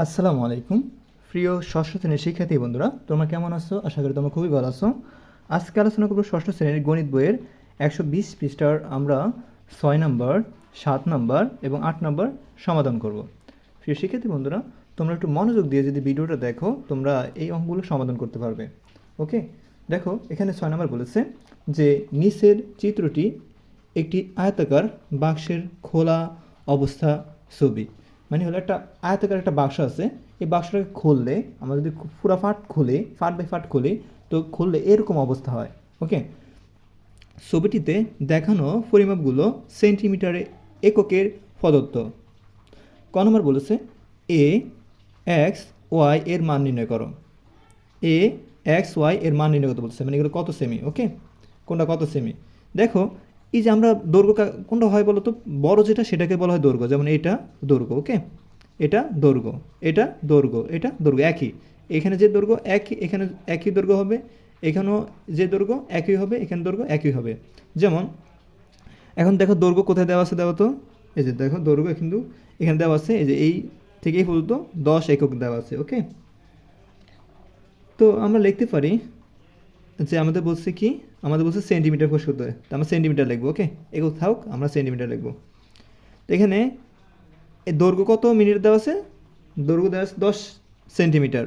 আসসালামু আলাইকুম। প্রিয় ষষ্ঠ শ্রেণির শিক্ষার্থী বন্ধুরা, তোমরা কেমন আছো? আশা করি তোমরা খুবই ভালো আছো। আজকে আলোচনা করব ষষ্ঠ শ্রেণির গণিত বইয়ের একশো বিশ পৃষ্ঠার। আমরা ছয় নম্বর, সাত নম্বর এবং আট নম্বর সমাধান করব। প্রিয় শিক্ষার্থী বন্ধুরা, তোমরা একটু মনোযোগ দিয়ে যদি ভিডিওটা দেখো, তোমরা এই অঙ্কগুলো সমাধান করতে পারবে। ওকে? দেখো, এখানে ছয় নম্বর বলেছে যে নিচের চিত্রটি একটি আয়তাকার বাক্সের খোলা অবস্থা ছবি। মানে হলো একটা আয়তাকার একটা বাক্স আছে। এই বাক্সটাকে খুললে, আমরা যদি পুরা ফাট খুলি, ফাট বাই ফাট খুলি, তো খুললে এরকম অবস্থা হয়। ওকে? ছবিটিতে দেখানো পরিমাপগুলো সেন্টিমিটারে এককের প্রদত্ত। ক নম্বর বলেছে এ এক্স ওয়াই এর মান নির্ণয় করো। এ এক্স ওয়াই এর মান নির্ণয় করতে বলছে মানে এগুলো কত সেমি ওকে? কোনটা কত সেমি দেখো এই যে আমরা দৈর্ঘ্য কোনটা হয় বলো তো বড় যেটা সেটাকে বলা হয় দৈর্ঘ্য। যেমন এটা দৈর্ঘ্য ওকে এটা দৈর্ঘ্য এটা দৈর্ঘ্য এটা দৈর্ঘ্য, একই। এখানে যে দৈর্ঘ্য একই, এখানে একই দৈর্ঘ্য হবে, এখানেও যে দৈর্ঘ্য একই হবে, এখানে দৈর্ঘ্য একই হবে। যেমন, এখন দেখো দৈর্ঘ্য কোথায় দেওয়া আছে দেওয়া তো এই যে দেখো দৈর্ঘ্য কিন্তু এখানে দেওয়া আছে, এই যে এই থেকে এই পর্যন্ত দশ একক দেওয়া আছে ওকে তো আমরা লিখতে পারি যে আমাদের বলছে কি? আমাদের বলছে সেন্টিমিটার করতে হয় তো আমরা সেন্টিমিটার লিখব ওকে এগুলো থাক আমরা সেন্টিমিটার লিখব। তো এখানে দৈর্ঘ্য কত মিনিট দেওয়া আছে? দৈর্ঘ্য দেওয়া আছে দশ সেন্টিমিটার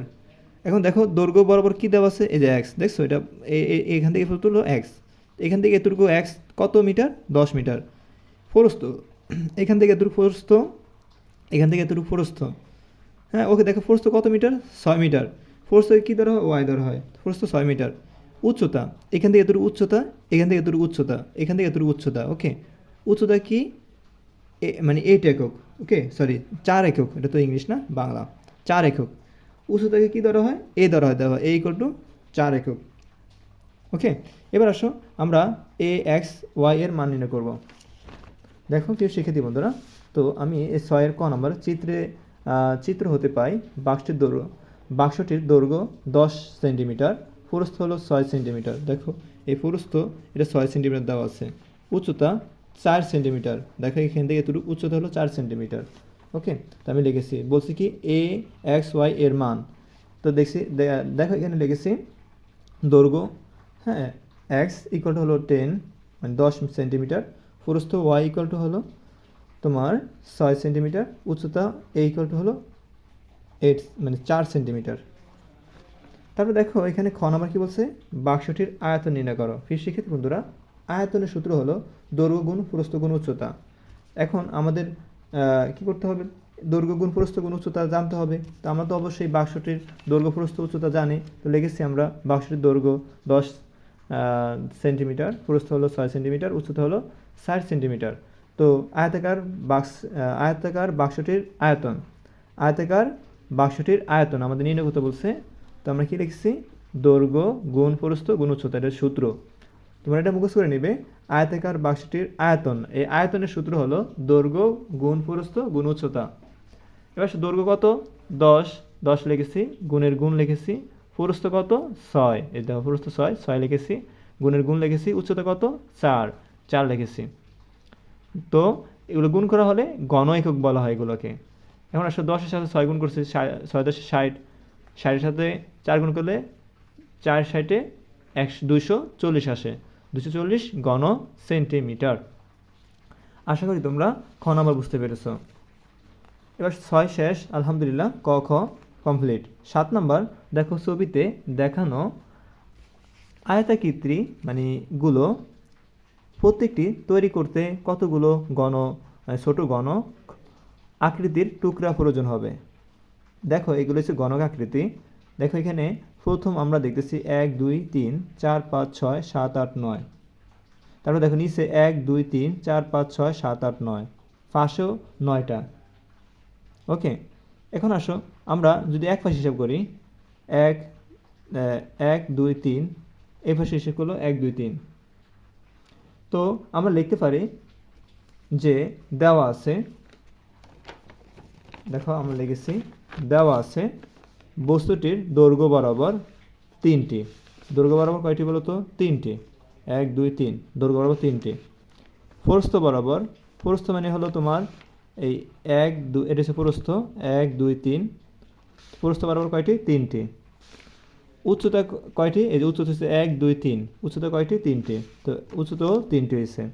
এখন দেখো, দৈর্ঘ্য বরাবর কী দেওয়া আছে? এই যে এক্স দেখছ? এটা এখান থেকে তুলো এক্স এখান থেকে এতটুকু এক্স কত মিটার? দশ মিটার। ফরস্ত এখান থেকে এতটুকু ফরস্ত এখান থেকে এতটুকু ফরস্ত হ্যাঁ ওকে, দেখো ফোর্স কত মিটার? ছয় মিটার। ফোর্স কী ধরা হয়? ওয়াই ধরা হয়। ফোর্স তো ছয় মিটার। উচ্চতা। এখান থেকে এতটুকু উচ্চতা, এখান থেকে এতটুকু উচ্চতা, এখান থেকে এতটুকু উচ্চতা ওকে উচ্চতা কি? এ- মানে এইট একক ওকে সরি চার একক, এটা তো ইংলিশ না, বাংলা। চার একক। উচ্চতাকে কী ধরা হয়? এ ধরা হয় দেওয়া এ ইকুয়াল টু চার একক ওকে এবার আসো, আমরা এ এক্স ওয়াই এর মান নির্ণয় করব। দেখো প্রিয় শিক্ষার্থী বন্ধুরা। তো আমি এই ছয়ের ক নম্বর চিত্রে চিত্র হতে পাই বাক্সটির দৈর্ঘ্য। বাক্সটির দৈর্ঘ্য দশ সেন্টিমিটার পুরস্থ হলো ছয় সেন্টিমিটার। দেখো, এই পুরস্থ, এটা ছয় সেন্টিমিটার দেওয়া আছে। উচ্চতা চার সেন্টিমিটার। দেখো, এখান থেকে এতটুকু উচ্চতা হলো চার সেন্টিমিটার। ওকে? তো আমি লিখেছি, বলছি কি এ এক্স ওয়াই এর মান। তো দেখছি দেখো, এখানে লিখেছি, দৈর্ঘ্য হ্যাঁ এক্স ইকুয়াল টু হলো টেন মানে দশ সেন্টিমিটার। পুরস্থ ওয়াই ইকুয়াল টু হলো তোমার ছয় সেন্টিমিটার। উচ্চতা এ ইকুয়াল টু হলো এইট মানে চার সেন্টিমিটার। তারপর দেখো, এখানে খ নাম্বার কি বলছে? বাক্সটির আয়তন নির্ণয় করো। ফির শিক্ষিত বন্ধুরা, আয়তনের সূত্র হলো দৈর্ঘ্য গুণ গুণ উচ্চতা। এখন আমাদের কি করতে হবে? দৈর্ঘ্য গুণ গুণ উচ্চতা জানতে হবে। তো আমরা তো অবশ্যই বাক্সটির দৈর্ঘ্য প্রস্থ উচ্চতা জানি। তো লেগেছি আমরা বাক্সটির দৈর্ঘ্য দশ সেন্টিমিটার প্রস্থ হলো ছয় সেন্টিমিটার, উচ্চতা হলো ষাট সেন্টিমিটার। তো আয়তাকার বাক্স আয়তাকার বাক্সটির আয়তন। আয়তাকার বাক্সটির আয়তন, আমাদের নির্ণয় করতে বলছে তো আমরা কি লিখছি? দৈর্ঘ্য গুণ প্রস্থ গুণ উচ্চতা এটার সূত্র। তোমরা এটা মুখস্থ করে নিবে। আয়তাকার বাক্সটির আয়তন। এই আয়তনের সূত্র হলো দৈর্ঘ্য গুণ প্রস্থ গুণ উচ্চতা এবার দৈর্ঘ্য কত? দশ। দশ লিখেছি, গুণের গুণ লিখেছি। প্রস্থ কত? ছয়। এই দেখো, প্রস্থ ছয় ছয় লিখেছি। গুণের গুণ লিখেছি, উচ্চতা কত? চার। চার লিখেছি। তো এগুলো গুণ করা হলে গণ একক বলা হয় এগুলোকে। এখন আসলে দশের সাথে ছয় গুণ করছে ছয় দশে ষাট। ষাটের সাথে চার গুণ করলে চার ষাটে একশো দুশো চল্লিশ আসে। দুশো চল্লিশ গণ সেন্টিমিটার। আশা করি তোমরা খ নাম্বার বুঝতে পেরেছ। এবার ছয় শেষ, আলহামদুলিল্লাহ, ক, খ কমপ্লিট সাত নাম্বার, দেখো ছবিতে দেখানো আয়তাকৃত্রি মানে গুলো প্রত্যেকটি তৈরি করতে কতগুলো গণ ছোট গণ আকৃতির টুকরা প্রয়োজন হবে। দেখো, এগুলো হচ্ছে গণক আকৃতি দেখো এখানে প্রথম আমরা দেখতেছি এক, দুই, তিন, চার, পাঁচ, ছয়, সাত, আট, নয়। তারপর দেখো নিচে এক, দুই, তিন, চার, পাঁচ, ছয়, সাত, আট, নয়। পাশেও নয়টা। ওকে, এখন আসো, আমরা যদি এক পাশে হিসাব করি, এক এক, দুই, তিন, এই পাশে হিসাব করল এক, দুই, তিন। তো আমরা লিখতে পারি যে দেওয়া আছে, দেখো আমরা লিখেছি দেওয়া আছে বস্তুটির দৈর্ঘ্য বরাবর তিনটি। দৈর্ঘ্য বরাবর কয়টি বলো তো তিনটি। এক, দুই, তিন। দৈর্ঘ্য বরাবর তিনটি। প্রস্থ বরাবর। প্রস্থ মানে হলো তোমার এই এক দুই এটা হচ্ছে প্রস্থ। এক, দুই, তিন। প্রস্থ বরাবর কয়টি? তিনটি। উচ্চতা কয়টি? এই যে উচ্চতা হচ্ছে এক, দুই, তিন। উচ্চতা কয়টি? তিনটি। তো উচ্চতাও তিনটি হয়েছে।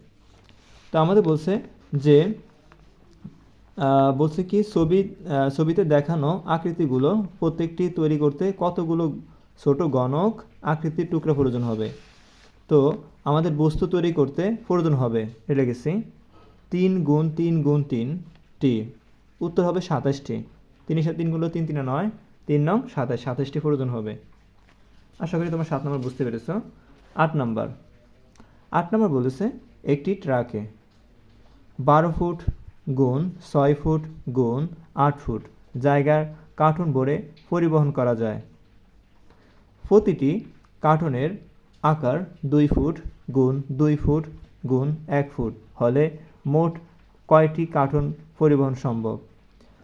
তো আমাদের বলছে যে বলছে কি, ছবি ছবিতে দেখানো আকৃতিগুলো প্রত্যেকটি তৈরি করতে কতগুলো ছোট গণক আকৃতির টুকরা প্রয়োজন হবে। তো আমাদের বস্তু তৈরি করতে প্রয়োজন হবে, এটা গেছি তিন গুণ তিন গুণ তিন টি। উত্তর হবে সাতাশটি। তিনের সাথে তিনগুলো তিন, তিনে নয়, তিন নং সাতাশ। সাতাশটি প্রয়োজন হবে। আশা করি তোমার সাত নম্বর বুঝতে পেরেছ। আট নম্বর। আট নম্বর বলেছে একটি ট্রাকে বারো ফুট গুণ ছয় ফুট গুণ আট ফুট। জায়গার কার্টুন ভরে পরিবহন করা যায়। প্রতিটি কার্টুনের আকার দুই ফুট গুণ দুই ফুট গুণ এক ফুট হলে মোট কয়টি কার্টুন পরিবহন সম্ভব?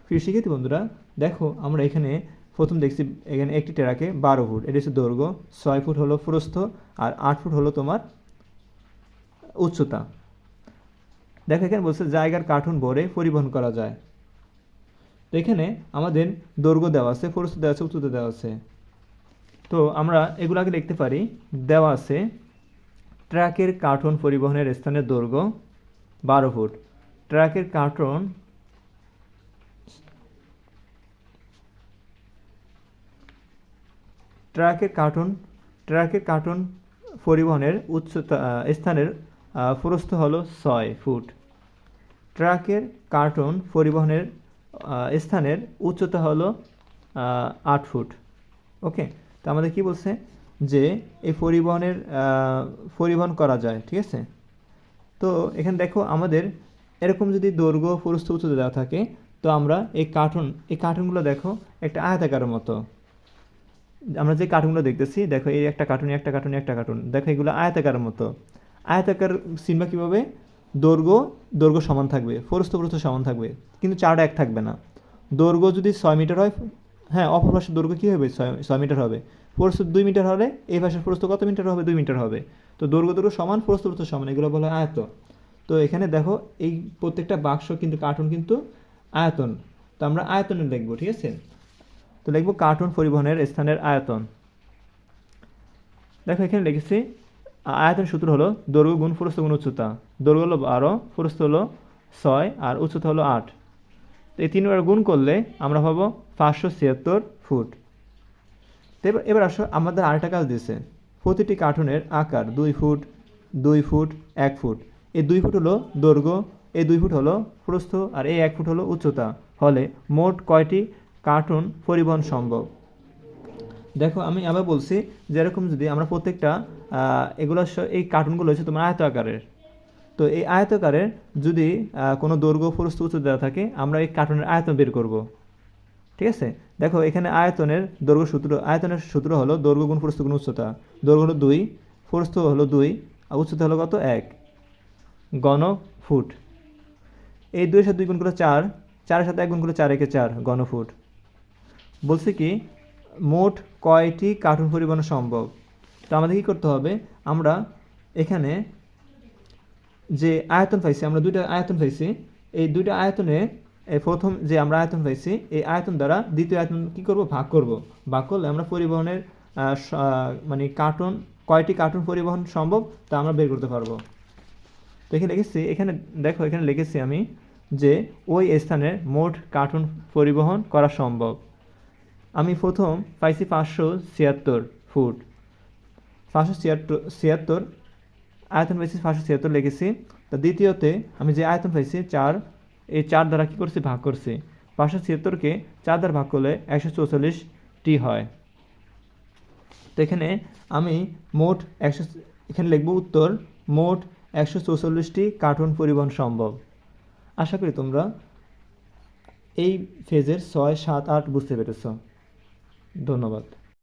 প্রিয় বন্ধুরা, দেখো আমরা এখানে প্রথম দেখছি এখানে একটি টেরাকে বারো ফুট। এটা হচ্ছে দৈর্ঘ্য। ছয় ফুট হলো প্রস্থ আর আট ফুট হলো তোমার উচ্চতা। দেখো, এখানে বলছে জায়গার কার্টুন ভরে পরিবহন করা যায়। তো এখানে আমাদের দৈর্ঘ্য দেওয়া আছে প্রস্থ দেওয়া আছে, উচ্চতা দেওয়া আছে। তো আমরা এগুলো আগে লিখতে পারি। দেওয়া আছে ট্রাকের কার্টুন পরিবহনের স্থানের দৈর্ঘ্য বারো ফুট। ট্রাকের কার্টুন ট্রাকের কার্টুন ট্রাকের কার্টুন পরিবহনের উচ্চতা স্থানের প্রস্থ হলো ছয় ফুট। ট্রাকের কার্টুন পরিবহনের স্থানের উচ্চতা হলো আট ফুট। ওকে? তো আমাদের কি বলছে? যে এই পরিবহনের পরিবহন করা যায়, ঠিক আছে? তো এখানে দেখো আমাদের এরকম যদি দৈর্ঘ্য প্রস্থ উচ্চতা দেওয়া থাকে, তো আমরা এই কার্টুন, এই কার্টুনগুলো দেখো একটা আয়তাকারের মতো। আমরা যে কার্টুনগুলো দেখতেছি, দেখো এই একটা কার্টুন একটা কার্টুন একটা কার্টুন, দেখো এগুলো আয়তাকারের মতো। আয়তাকার সিনেমা কীভাবে? দৈর্ঘ্য দৈর্ঘ্য সমান থাকবে প্রস্থ প্রস্থ সমান থাকবে, কিন্তু চারটা এক থাকবে না। দৈর্ঘ্য যদি ছয় মিটার হয় হ্যাঁ অপর পাশের দৈর্ঘ্য কী হবে? ছয় ছয় মিটার হবে। প্রস্থ দুই মিটার হলে এই পাশের প্রস্থ কত মিটার হবে? দুই মিটার হবে। তো দৈর্ঘ্য দৈর্ঘ্য সমান প্রস্থ প্রস্থ সমান, এগুলো বলা আয়ত। তো এখানে দেখো, এই প্রত্যেকটা বাক্স কিন্তু কার্টুন কিন্তু আয়তন। তো আমরা আয়তনে লিখব ঠিক আছে? তো লিখব কার্টুন পরিবহনের স্থানের আয়তন। দেখো এখানে লিখেছি আয়তন সূত্র হলো দৈর্ঘ্য গুণ প্রস্থ গুণ উচ্চতা। দৈর্ঘ্য হলো বারো প্রস্থ হলো ছয়, আর উচ্চতা হলো আট। তো এই তিনবার গুণ করলে আমরা পাবো পাঁচশো ছিয়াত্তর ফুট। এবার এবার আসো, আমাদের আরেকটা কাজ দিয়েছে। প্রতিটি কার্টুনের আকার দুই ফুট দুই ফুট, এক ফুট। এই দুই ফুট হলো দৈর্ঘ্য, এই দুই ফুট হলো প্রস্থ আর এই এক ফুট হলো উচ্চতা। হলে মোট কয়টি কার্টুন পরিবহন সম্ভব? দেখো, আমি আবার বলছি যেরকম যদি আমরা প্রত্যেকটা এগুলো এই কার্টুনগুলো হচ্ছে তোমার আয়ত আকারের তো এই আয়তকারের যদি কোনো দৈর্ঘ্য, প্রস্থ, উচ্চতা দেওয়া থাকে, আমরা এই কার্টুনের আয়তন বের করব। ঠিক আছে? দেখো, এখানে আয়তনের দৈর্ঘ্য সূত্র, আয়তনের সূত্র হলো দৈর্ঘ্য গুণ প্রস্থ গুণ উচ্চতা। দৈর্ঘ্য হলো দুই, প্রস্থ হলো দুই, আর উচ্চতা হলো কত? এক। গণ ফুট। এই দুই সাথে দুই গুণ চার, চারের সাথে এক গুণ চার একে চার গণ ফুট বলছে কি, মোট কয়টি কার্টুন পরিবহন সম্ভব? তো আমাদের কী করতে হবে? আমরা এখানে যে আয়তন পাইছি, আমরা দুইটা আয়তন পাইছি। এই দুইটা আয়তনে, এই প্রথম যে আমরা আয়তন পাইছি, এই আয়তন দ্বারা দ্বিতীয় আয়তন কি করব? ভাগ করব। ভাগ করলে আমরা পরিবহনের মানে কার্টুন, কয়টি কার্টুন পরিবহন সম্ভব তা আমরা বের করতে পারব। তো এখানে লিখেছি এখানে দেখো, এখানে লিখেছি আমি যে ওই স্থানে মোট কার্টুন পরিবহন করা সম্ভব। আমি প্রথম পাইছি পাঁচশো ছিয়াত্তর ফুট। পাঁচশো ছিয়াত্তর ছিয়াত্তর, আয়তন পাইছি পাঁচশো ছিয়াত্তর লিখেছি তা দ্বিতীয়তে আমি যে আয়তন পাইছি, চার, এই চার দ্বারা কী করছি? ভাগ করছি। পাঁচশো ছিয়াত্তরকে চার দ্বারা ভাগ করলে একশো চৌচল্লিশটি হয়। তো এখানে আমি মোট একশো, এখানে লিখব উত্তর, মোট একশো চৌচল্লিশটি কার্টুন পরিবহন সম্ভব। আশা করি তোমরা এই ফেজের ছয়, সাত, আট বুঝতে পেরেছ। ধন্যবাদ।